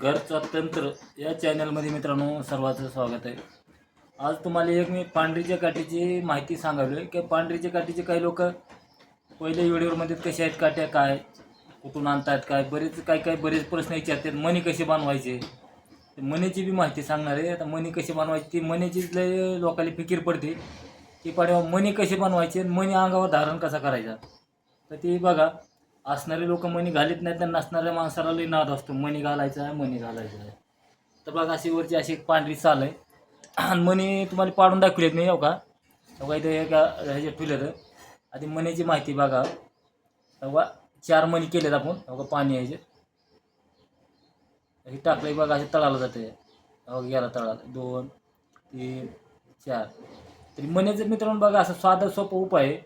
घरचा तंत्र या चॅनलमध्ये मित्रांनो सर्वांचं स्वागत आहे. आज तुम्हाला एक मी पांढरीच्या काठीची माहिती सांगावी की पांढरीच्या काठीचे काही लोक पहिले व्हिडिओमध्ये कसे आहेत काट्या काय कुठून आणतात काय? बरेच काय काय बरेच प्रश्न विचारतात मणी कसे बनवायचे? मणीची मनीची बी माहिती सांगणार आहे. आता मणी कशी बनवायची? ती मणीची लय लोकांना फिकीर पडते. की पाड्या मणी कसे बनवायचे मणी अंगावर धारण कसा करायचा? तर ती बघा असणारे लोक मणी घालीत नाहीत तर नसणाऱ्या माणसाला लई नाद असतो. मणी घालायचा आहे मणी घालायचा आहे. तर बघा अशी वरची अशी एक पांढरी चाल आहे. आणि मणी तुम्हाला पाडून दाखवलेत नाही हो का? तेव्हा इथे एका ह्याच्यात ठेवलं आधी मणीची माहिती बघा. तेव्हा चार मणी केलेत आपण. बघा पाणी यायचे हे टाकलं बघा असे तळाला जाते तेव्हा गेला तळाला. दोन तीन चार. तरी मण्याचं मित्रांनो बघा असं साधं सोपं उपाय आहे.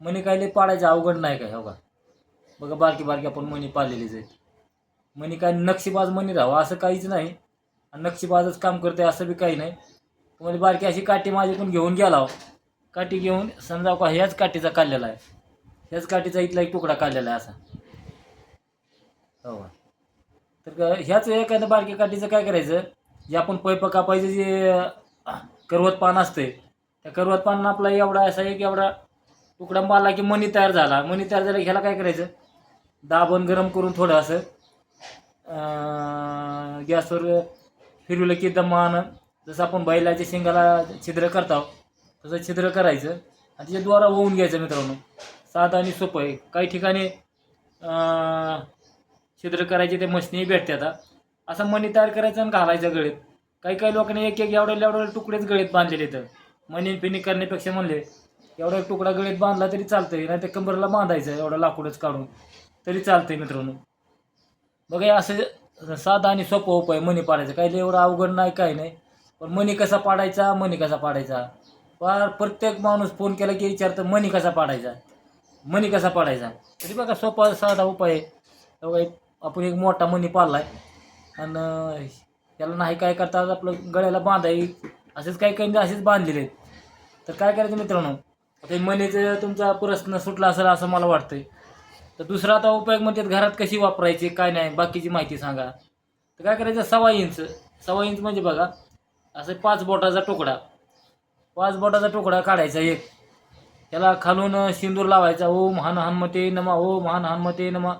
मणी काय लई पाडायचं अवघड नाही काय हो का? बघा बारकी बारकी आपण मणी पाळलेलीच आहेत. मणी काय नक्षीबाज मणी राहावं असं काहीच नाही. आणि नक्षीबाजच काम करते असं बी काही नाही. तुम्हाला बारकी अशी काठी माझ्याकडून घेऊन गेला हो. काठी घेऊन समजा का ह्याच काठीचा काढलेला आहे. ह्याच काठीचा इथला एक तुकडा काढलेला आहे असा. हो. तर ह्याच एखाद्या बारकी काठीचं काय करायचं? जे आपण पैप कापायचं जे करवत पान असते त्या करवत पान आपला एवढा असा एक एवढा तुकडा मारला की मणी तयार झाला. मणी तयार झाला ह्याला काय करायचं? दाबण गरम करून थोडं असं गॅसवर फिरवलं की दमान जसं आपण बैलाच्या शेंगाला छिद्र करतो तसं छिद्र करायचं. आणि त्याच्याद्वारा होऊन घ्यायचं मित्रांनो. साधं आणि सोपं आहे. काही ठिकाणी छिद्र करायचे ते मशनी भेटते आता. असं मणी तयार करायचं आणि घालायचं गळीत. काही काही लोकांनी एक एक एवढ्या एवढ्या तुकडेच गळीत बांधलेले तर मनी पिणी करण्यापेक्षा म्हणले एवढा तुकडा गळीत बांधला तरी चालतंय नाही ते कंबरला बांधायचं एवढं लाकूडच काढून. तरी चालतंय मित्रांनो. बघा असं साधा आणि सोपं उपाय मणी पाडायचं. काही एवढं अवघड नाही काही नाही. पण मणी कसा पाडायचा? मणी कसा पाडायचा? फार प्रत्येक माणूस फोन केला की विचारतं मणी कसा पाडायचा? मणी कसा पाडायचा? तरी बघा सोपा साधा उपाय आहे. बघा एक- आपण एक मोठा मणी पाडलाय. आणि त्याला नाही काय करता आपलं गळ्याला बांधाय असेच काही काही असेच बांधलेले आहेत. तर काय करायचं मित्रांनो? आता हे मनीचं तुमचा प्रश्न सुटला असेल असं मला वाटतंय. तर दुसरा आता उपयोग म्हणतात घरात कशी वापरायची काय नाही बाकीची माहिती सांगा. तर काय करायचं सवा इंच. सवा इंच म्हणजे बघा असं पाच बोटाचा तुकडा. पाच बोटाचा तुकडा काढायचा एक. त्याला खालून सिंदूर लावायचा. ओम हन हनुमते नमा ओम हन हनुमते नमा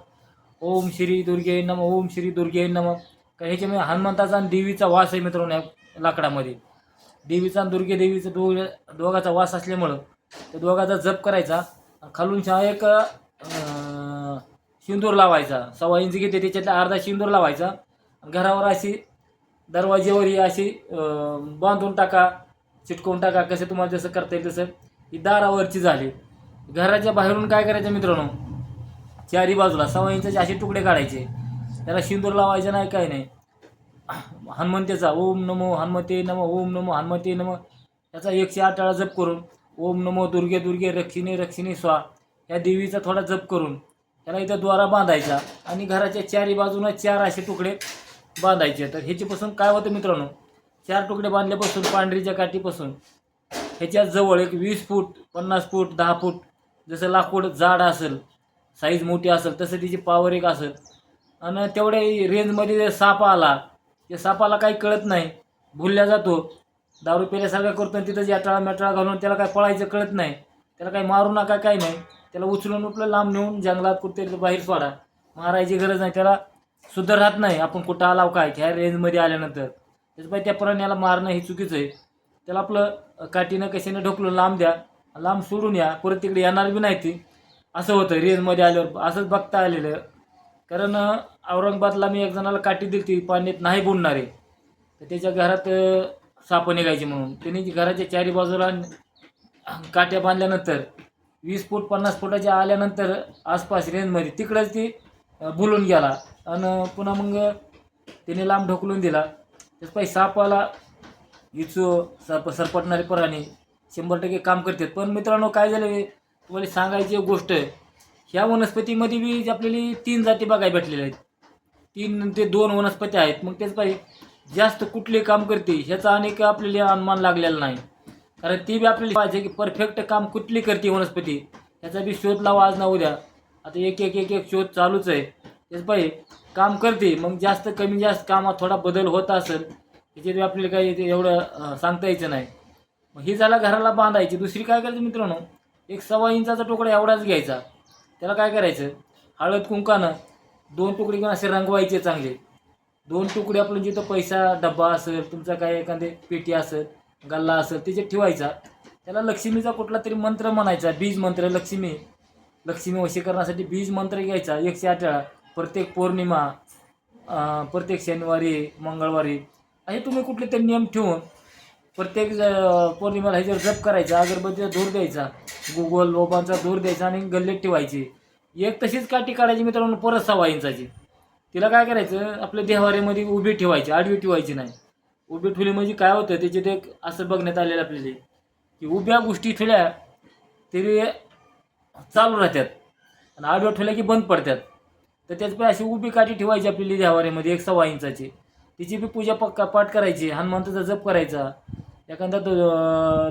ओम श्री दुर्गे नम ओम श्री दुर्गे नम. का हनुमंताचा आणि देवीचा वास आहे मित्रांनो या लाकडामध्ये. देवीचा आणि दुर्गे देवीचा दोघ दोघाचा वास असल्यामुळं त्या दोघाचा जप करायचा. आणि खालून छा एक शिंदूर लावायचा. सव्वा इंच घेते त्याच्यातला अर्धा शिंदूर लावायचा. घरावर अशी दरवाजेवर ही अशी बांधून टाका चिटकवून टाका कसं तुम्हाला जसं करता येईल तसं. ही दारावरची झाली. घराच्या बाहेरून काय करायचं मित्रांनो? चारी बाजूला सव्वा इंचाचे असे तुकडे काढायचे. त्याला शिंदूर लावायचे नाही काय नाही. हनुमंतेचा ओम नमो हनुमते नमो ओम नमो हनुमते नमो. त्याचा एकशे आठ वेळा जप करून ओम नमो दुर्गे दुर्गे रक्षिणी रक्षिणी स्वा. या देवीचा थोडा जप करून त्याला इथं द्वारा बांधायचा आणि घराच्या चारी बाजूनं चार असे तुकडे बांधायचे. तर ह्याच्यापासून काय होतं मित्रांनो? चार तुकडे बांधल्यापासून पांढरीच्या काठीपासून ह्याच्या जवळ एक वीस फूट पन्नास फूट दहा फूट जसं लाकूड जाड असेल साईज मोठी असेल तसं तिची पॉवर एक असेल. आणि तेवढ्या रेंजमध्ये जर साप आला त्या सापाला काही कळत नाही. भुलल्या जातो. दारू पेल्यासारखा करतो आणि तिथं याटाळा मेटाळा घालून त्याला काय पळायचं कळत नाही. त्याला काही मारू नका काही नाही. त्याला उचलून उपलं लांब नेऊन जंगलात कुठेतरी बाहेर सोडा. मारायची गरज नाही त्याला सुद्धा राहत नाही. आपण कुठं आलाव काय? ह्या रेंजमध्ये आल्यानंतर. त्याच्यामुळे त्या प्राण्याला मारणं हे चुकीचं आहे. त्याला आपलं काठीनं कशाने ढोकलून लांब द्या. लांब सोडून या. परत तिकडे येणार बी नाही ती. असं होतं रेंजमध्ये आल्यावर. असंच बघता आलेलं. कारण औरंगाबादला मी एक जणाला काठी दिली ती पाण्यात नाही बुडणारे तर त्याच्या घरात साप निघायची म्हणून. त्यांनी जी घराच्या चारी बाजूला काट्या बांधल्यानंतर वीस फूट पन्नास फुटाच्या आल्यानंतर आसपास रेंजमध्ये तिकडंच ती बुलून गेला. आणि पुन्हा मग त्याने लांब ढोकलून दिला. त्याच सापाला विचू सरप सरपटणारे प्राणी शंभर टक्के काम करतात. पण मित्रांनो काय झालं तुम्हाला सांगायची एक गोष्ट आहे. ह्या वनस्पतीमध्ये बी आपल्याला तीन जाती बघायला भेटलेल्या आहेत. तीन ते दोन वनस्पती आहेत. मग तेच पाहिजे जास्त कुठले काम करते ह्याचा अनेक आपल्याला अनुमान लागलेला नाही. कारण ती बी आपल्याला पाहिजे की परफेक्ट काम कुठली करते वनस्पती? त्याचा बी शोध लावा आज ना उद्या. आता एक एक एक एक शोध चालूच आहे. तेच पाहिजे. काम करते मग जास्त कमी जास्त कामात थोडा बदल होत असेल त्याच्यात आपल्याला काही ते एवढं सांगता यायचं नाही. मग ही झाला घराला बांधायची. दुसरी काय करायची मित्रांनो? एक सव्वा इंचाचा तुकडा एवढाच घ्यायचा. त्याला काय करायचं? हळद कुंकानं दोन तुकडे किंवा असे रंगवायचे चांगले. दोन तुकडे आपलं जिथं पैसा डब्बा असेल तुमचा काय एखादे पेटी असेल गल्ला असेल त्याच्यात ठेवायचा त्याला लक्ष्मीचा कुठला तरी मंत्र म्हणायचा बीज मंत्र लक्ष्मी. लक्ष्मी वशीकरणासाठी बीज मंत्र घ्यायचा एकशे आठ वेळा. प्रत्येक पौर्णिमा प्रत्येक शनिवारी मंगळवारी असे तुम्ही कुठले तरी नियम ठेवून प्रत्येक पौर्णिमेला ह्याच्यावर जप करायचा अगरबत्तीचा धूर द्यायचा गुगल लोबांचा धूर द्यायचा आणि गल्लेत ठेवायची. एक तशीच काठी काढायची मित्रांनो परत सव्वा इंचाची. तिला काय करायचं आपल्या देहवारीमध्ये उभी ठेवायची आडवी ठेवायची नाही. उभी ठुली म्हणजे काय होतं त्याचे ते असं बघण्यात आलेलं आपल्याला. की उभ्या गोष्टी ठेवल्या तरी चालू राहतात. आणि आडव्या ठेवल्या की बंद पडतात. तर त्याचपैकी अशी उभी काठी ठेवायची आपली देवारीमध्ये एक सव्वा इंचाची. तिची बी पूजा पक्का पाठ करायची हनुमंताचा जप करायचा. एखादा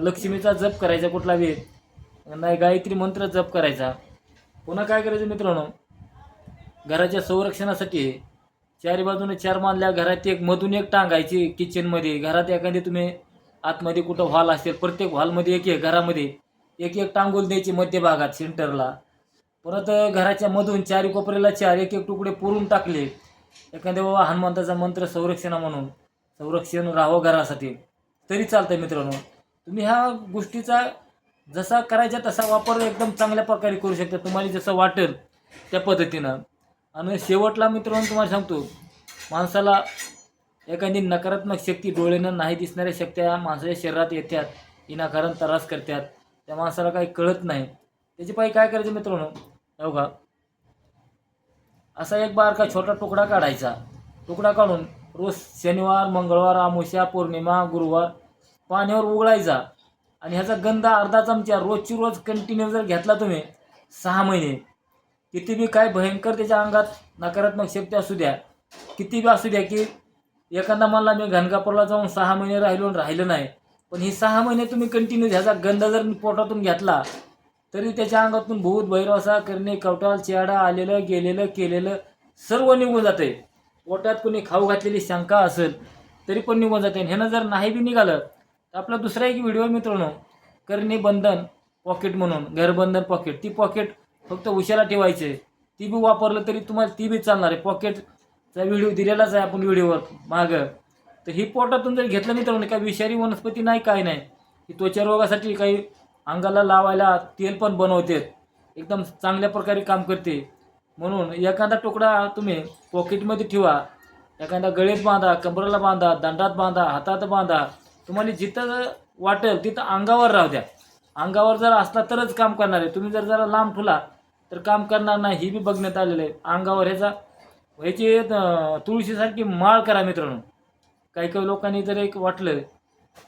लक्ष्मीचा जप करायचा कुठला वेळ नाही गायत्री मंत्र जप करायचा. पुन्हा काय करायचं मित्रांनो? घराच्या संरक्षणासाठी चारी बाजूने चार मानल्या घरात एक मधून एक टांगायची किचनमध्ये घरात एखादी तुम्ही आतमध्ये कुठं हॉल असेल प्रत्येक हॉलमध्ये एक एक घरामध्ये एक एक टांगूल द्यायची मध्यभागात सेंटरला परत घराच्या मधून चारी कोपऱ्याला चार एक एक तुकडे पुरून टाकले. एखाद्या बाबा हनुमंताचा मंत्र संरक्षणा म्हणून. संरक्षण राहावं घरासाठी. तरी चालतं मित्रांनो. तुम्ही ह्या गोष्टीचा जसा करायचा तसा वापर एकदम चांगल्या प्रकारे करू शकता. तुम्हाला जसं वाटेल त्या पद्धतीनं. आणि शेवटला मित्रांनो तुम्हाला सांगतो माणसाला एखादी नकारात्मक शक्ती डोळ्यानं नाही दिसणाऱ्या शक्त्या माणसाच्या शरीरात येतात विनाकारण त्रास करतात त्या माणसाला काही कळत नाही. त्याची पायी काय करायचं मित्रांनो? हो का असा एक बारका छोटा तुकडा काढायचा. तुकडा काढून रोज शनिवार मंगळवार आमुष्या पौर्णिमा गुरुवार पाण्यावर उघडायचा आणि ह्याचा गंध अर्धा चमचा रोजची रोज कंटिन्यू जर घेतला तुम्ही सहा महिने किती बी काय भयंकर त्याच्या अंगात नकारात्मक शक्ती असू द्या किती बी असू द्या की एखादा मला मी घनकापूरला जाऊन सहा महिने राहिलो राहिलं नाही पण ही सहा महिने तुम्ही कंटिन्यू ह्याचा गंध जर पोटातून घेतला तरी त्याच्या अंगातून भूत भैरवसा करणे कवटाल चेडा आलेलं गेलेलं केलेलं सर्व निघून जाते पोटात कोणी खाऊ घातलेली शंका असेल तरी पण निघून जाते ह्यानं जर नाही बी निघालं तर आपला दुसरा एक व्हिडिओ मित्रांनो करणे बंधन पॉकेट म्हणून घरबंधन पॉकेट ती पॉकेट फक्त उशाला ठेवायचे. ती बी वापरलं तरी तुम्हाला ती बी चालणार आहे. पॉकेटचा व्हिडिओ दिलेलाच आहे आपण व्हिडिओवर मागं. तर ही पोटातून जर घेतलं मित्रांनो काही विषारी वनस्पती नाही काय नाही. ही त्वचा रोगासाठी काही अंगाला लावायला तेल पण बनवते. एकदम चांगल्या प्रकारे काम करते. म्हणून एखादा तुकडा तुम्ही पॉकेटमध्ये ठेवा. एखादा गळेत बांधा कमरेला बांधा दंडात बांधा हातात बांधा. तुम्हाला जिथं वाटेल तिथं अंगावर राहू द्या. अंगावर जर असला तरच काम करणार आहे. तुम्ही जर जरा लांब ठुला तर काम करणार नाही ही बी बघण्यात आलेलं आहे. अंगावर ह्याचा ह्याची तुळशीसारखी माळ करा मित्रांनो. काही काही लोकांनी जर एक वाटलं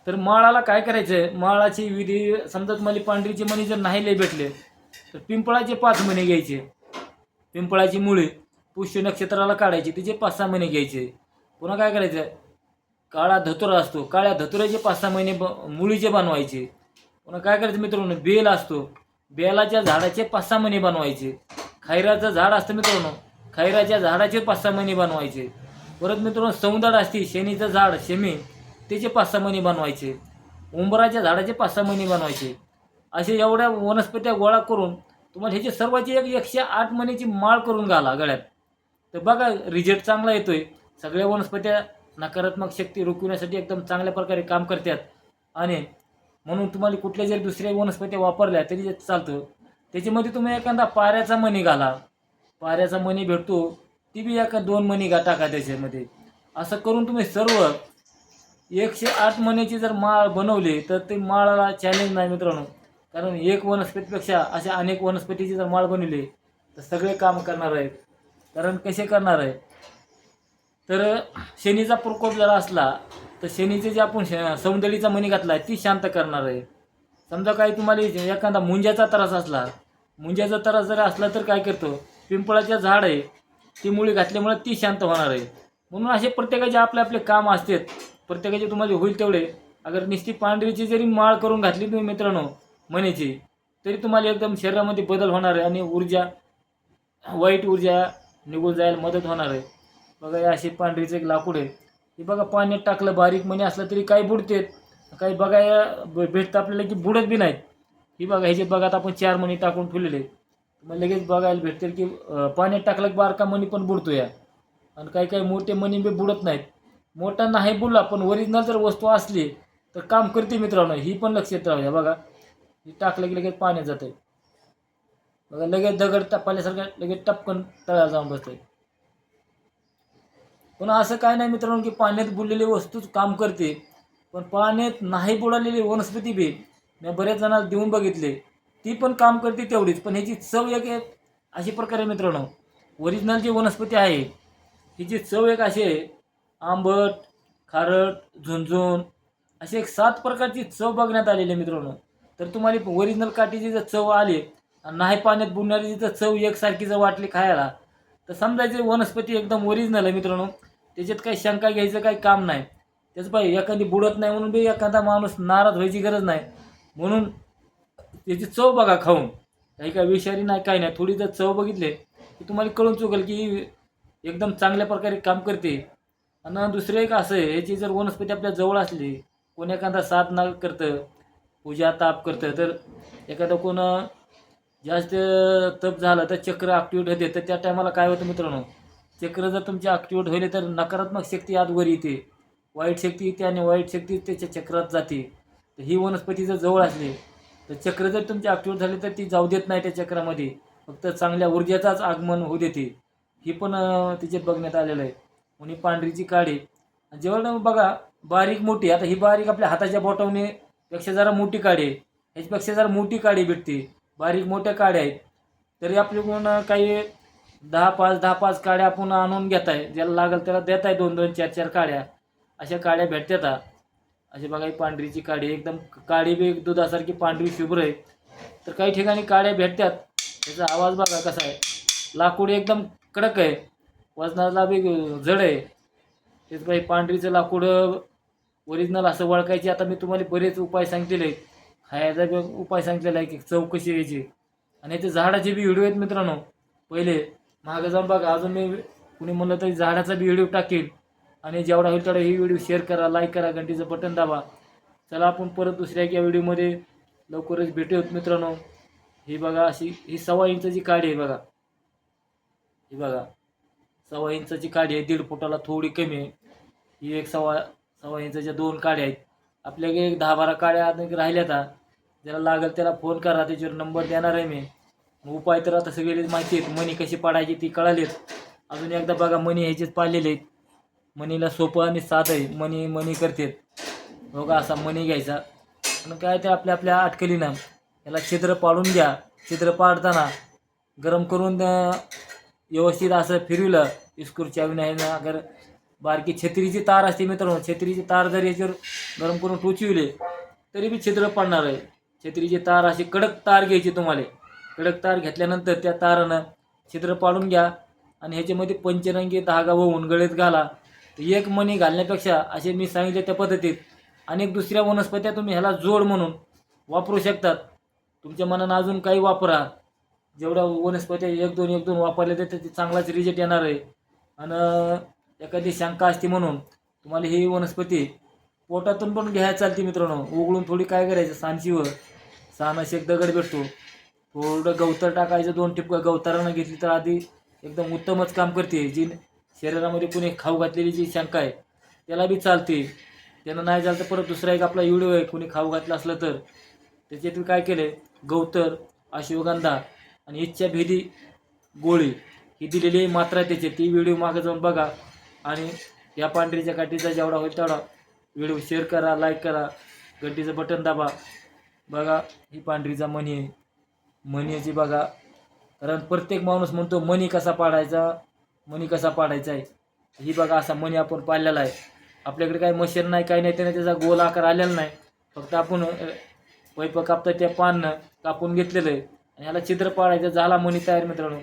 तर माळाला काय करायचं आहे माळाची विधी समजा तुम्हाला पांढरीचे मणी जर नाही लय भेटले तर पिंपळाचे पाच मणी घ्यायचे. पिंपळाची मुळी पुष्य नक्षत्राला काढायची तिचे पाच सहा महिने घ्यायचे. पुन्हा काय करायचं काळा धतुरा असतो. काळ्या धतुऱ्याचे पाच सहा महिने ब मुळीचे बनवायचे. पुन्हा काय करायचं मित्रांनो? बेल असतो. बेलाच्या झाडाचे पाच सहा महिने बनवायचे. खैराचं झाड असतं मित्रांनो खैराच्या झाडाचे पाच सहा महिने बनवायचे. परत मित्रांनो सौंदड असते शेणीचं झाड शेमी त्याचे पाच सहा महिने बनवायचे. उंबराच्या झाडाचे पाच सहा महिने बनवायचे. असे एवढ्या वनस्पत्या गोळा करून तुम्हाला ह्याची सर्वाची एक एकशे आठ महिन्याची माळ करून घाला गळ्यात. तर बघा रिझल्ट चांगला येतोय. सगळ्या वनस्पत्या नकारात्मक शक्ती रोखविण्यासाठी एकदम चांगल्या प्रकारे काम करतात. आणि म्हणून तुम्हाला कुठल्या जरी दुसऱ्या वनस्पत्या वापरल्या तरी चालतं. त्याच्यामध्ये तुम्ही एखादा पाऱ्याचा मणी घाला. पाऱ्याचा मणी भेटतो. ती बी एका दोन मणी घा टाका त्याच्यामध्ये. असं करून तुम्ही सर्व एकशे आठ मण्याची जर माळ बनवली तर ते माळाला चॅलेंज नाही मित्रांनो. कारण एक वनस्पतीपेक्षा अशा अनेक वनस्पतीची जर माळ बनवली तर सगळे काम करणार आहेत. कारण कसे करणार आहे तर शनीचा प्रकोप जर असला तर शनीचे जे आपण श- मणी घातला आहे ती शांत करणार आहे. समजा काही तुम्हाला एखादा मुंज्याचा त्रास असला मुंज्याचा त्रास जर असला तर काय करतो? पिंपळाचं झाड आहे ती मुळी घातल्यामुळे ती शांत होणार आहे. म्हणून असे प्रत्येकाचे आपले आपले काम असतात. प्रत्येकाचे तुम्हाला होईल तेवढे. अगर निस्ती पांढरीची जरी माळ करून घातली तुम्ही मित्रांनो मनीची तरी तुम्हाला एकदम शरीरामध्ये बदल होणार आहे आणि ऊर्जा वाईट ऊर्जा निघून जायला मदत होणार आहे. बघा असे पांढरीचं एक लाकूड आहे. हे बघा पाण्यात टाकलं बारीक मणी असलं तरी काही बुडतेत. काही बघायला भेटतं आपल्याला की बुडत बी नाहीत. ही बघा ह्याचे बघा आता आपण चार मणी टाकून ठेवलेले मग लगेच बघायला भेटतील की पाण्यात टाकलं की बारका मणी पण बुडतो या आणि काही काही मोठे मणी बी बुडत नाहीत. मोठा नाही बुडला पण ओरिजिनल जर वस्तू असली तर काम करते मित्रांनो. ही पण लक्षात राहू या बघा. ही टाकलं की लगेच पाण्यात जाते बघा लगेच दगड टप्पाल्यासारखं लगेच टपकन तळाला जाऊन बसते पण असं काय नाही मित्रांनो की पाण्यात बुडलेली वस्तूच काम करते पण पाण्यात नाही बुडालेली वनस्पती बी मी बऱ्याच जणांना देऊन बघितले. ती पण काम करते तेवढीच पण ह्याची चव एक आहे अशी प्रकारे मित्रांनो. ओरिजिनल जी वनस्पती आहे हिची चव एक अशी आहे आंबट खारट झुंझुन अशी एक सात प्रकारची चव बघण्यात आलेली आहे मित्रांनो. तर तुम्हाला ओरिजिनल काठीची जर चव आली नाही पाण्यात बुडणारी जर चव एकसारखी जर वाटली खायला तर समजायचे वनस्पती एकदम ओरिजिनल आहे मित्रांनो. त्याच्यात काही शंका घ्यायचं काही काम नाही. त्याचं पाहिजे एखादी बुडत नाही म्हणून बी एखादा माणूस नाराज व्हायची गरज नाही. म्हणून त्याची चव बघा खाऊन. काही काय विषारी नाही काही नाही. थोडी जर चव बघितले की तुम्हाला कळून चुकेल की एकदम चांगल्या प्रकारे काम करते. आणि दुसरं एक असं आहे ह्याची जर वनस्पती आपल्या जवळ असली कोण एखादा साधना करतं पूजा ताप करतं तर एखादं कोण जास्त तप झालं तर चक्र ॲक्टिवेट होते तर त्या टायमाला काय होतं मित्रांनो? चक्र जर तुमचे ॲक्टिवेट होईल तर नकारात्मक शक्ती आत वर येते. वाईट शक्ती येते आणि वाईट शक्ती त्याच्या चक्रात जाते. तर ही वनस्पती जर जवळ असली तर चक्र जर तुमचे ॲक्टिवेट झाले तर ती जाऊ देत नाही त्या चक्रामध्ये. फक्त चांगल्या ऊर्जेचाच आगमन होऊ देते. ही पण अं, तिच्यात बघण्यात आलेलं आहे. म्हणून पांढरीची काळी जेवढं बघा बारीक मोठी आता ही बारीक आपल्या हाताच्या बोटावने पेक्षा जरा मोठी काडी आहे. ह्याच्यापेक्षा जरा मोठी काडी भेटते. बारीक मोठ्या काड्या आहेत. तरी आपल्याकडून काही दहा पाच दहा पाच काड्या आपण आणून घेत आहे ज्याला लागेल त्याला देत आहे दोन दोन चार चार काड्या. अशा काड्या भेटतात. अशी बघा ही पांढरीची काडी. एकदम काडी बी एक दुधासारखी पांढरी शुभ्र आहे. तर काही ठिकाणी काड्या भेटतात. त्याचा आवाज बघा कसा आहे. लाकूड एकदम कडक आहे. वजनाला बी जड आहे. तेच बाई पांढरीचं लाकूड ओरिजिनल असं वळखायची. आता मी तुम्हाला बरेच उपाय सांगितलेले आहेत खायचा बी उपाय सांगितलेला आहे की चौकशी यायची आणि ते झाडाचे बी व्हिडिओ आहेत मित्रांनो. पहिले मागं जाऊन बघा अजून मी कुणी म्हणलं तरी झाडाचा बी व्हिडिओ टाकेल. आणि जेवढा होईल तेवढा ही व्हिडिओ शेअर करा लाईक करा घंटीचं बटन दाबा. चला आपण परत दुसऱ्या एका व्हिडिओमध्ये लवकरच भेटूयात मित्रांनो. ही बघा अशी ही सव्वा इंचाची काडी आहे बघा. ही बघा सव्वा इंचाची काडी आहे दीड फुटाला थोडी कमी आहे. ही एक सव्वा सव्वा इंचाच्या दोन काड्या आहेत. आपल्याकडे एक दहा बारा काड्या आता राहिल्या आता. ज्याला लागेल त्याला फोन करा त्याच्यावर नंबर देणार आहे मी. उपाय तर आता सगळे माहिती आहेत. मणी कशी पाडायची ती कळालीत. अजून एकदा बघा मणी ह्याचेच पाळलेले आहेत. मणीला सोपं आणि साधं आहे. मणी मणी करतात. बघा असा मणी घ्यायचा. पण काय ते आपल्या आपल्या अटकलीनं याला छिद्र पाडून घ्या. छिद्र पाडताना गरम करून व्यवस्थित असं फिरवलं. इस्कूरच्या विनायनं अगर बारकी छत्रीची तार असते मित्रांनो छत्रीची तार जर याच्यावर गरम करून टोचविले तरी बी छिद्र पडणार आहे. छत्रीची तार अशी कडक तार घ्यायची तुम्हाला. कडक तार घेतल्यानंतर त्या तारानं छिद्र पाडून घ्या आणि ह्याच्यामध्ये पंचरंगी धागा वाहून गळेत घाला. तर एक मणी घालण्यापेक्षा असे मी सांगितले त्या पद्धतीत अनेक दुसऱ्या वनस्पत्या तुम्ही ह्याला जोड म्हणून वापरू शकतात. तुमच्या मनानं अजून काही वापरा. जेवढ्या वनस्पत्या एक दोन एक दोन वापरले तर त्याचे चांगलाच रिजेक्ट येणार आहे. आणि एखादी शंका असते म्हणून तुम्हाला ही वनस्पती पोटातून पण घ्यायला चालते मित्रांनो. उघडून थोडी काय करायचं? सांचीवर सानाशी एक दगड भेटतो. थोडं गवतर टाकायचं दोन टिपकं गवतारानं घेतली तर आधी एकदम उत्तमच काम करते जी शरीरामध्ये कुणी खाऊ घातलेली जी शंका आहे त्याला बी चालते. त्यानं नाही झालं तर परत दुसरा एक आपला व्हिडिओ आहे कुणी खाऊ घातलं असलं तर. त्याच्यात मी काय केले गवतर अश्वगंधा आणि इच्छा भेदी गोळी ही दिलेली आहे मात्रा त्याची ती व्हिडिओ मागे जाऊन बघा आणि या पांढरीच्या काठीचा जेवढा होईल तेवढा व्हिडिओ शेअर करा लाईक करा. घंटीचं बटन दाबा. बघा ही पांढरीचा मणी आहे. मणीची बघा. कारण प्रत्येक माणूस म्हणतो मणी कसा पाडायचा? मणी कसा पाडायचा आहे ही बघा असा मणी आपण पाडलेला आहे. आपल्याकडे काही मशीन नाही काही नाही त्याने त्याचा गोल आकार आलेला नाही. फक्त आपण अ, पैप कापता त्या पाननं कापून घेतलेलं आहे. आणि ह्याला चित्र पाडायचं झाला मणी तयार मित्रांनो.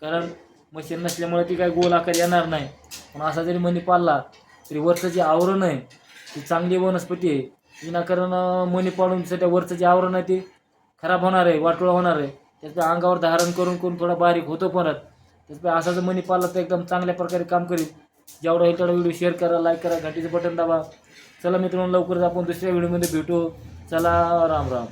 कारण मशीन नसल्यामुळे ती काही गोल आकार येणार नाही. पण असा जरी मणी पाडला तरी वरचं जे आवरण आहे ती चांगली वनस्पती आहे. विनाकारण मणी पाडून सध्या वरचं जे आवरण आहे ते खराब होणार आहे वाटोळा होणार आहे. त्याचं अंगावर धारण करून करून थोडा बारीक होतो परत. त्याच्यामुळे असा जर मनी पाला तर एकदम चांगल्या प्रकारे काम करीत. जेवढा होईल तेवढा व्हिडिओ शेअर करा लाईक करा घाटीचं बटन दाबा. चला मित्रांनो लवकरच आपण दुसऱ्या व्हिडिओमध्ये भेटू. चला राम राम.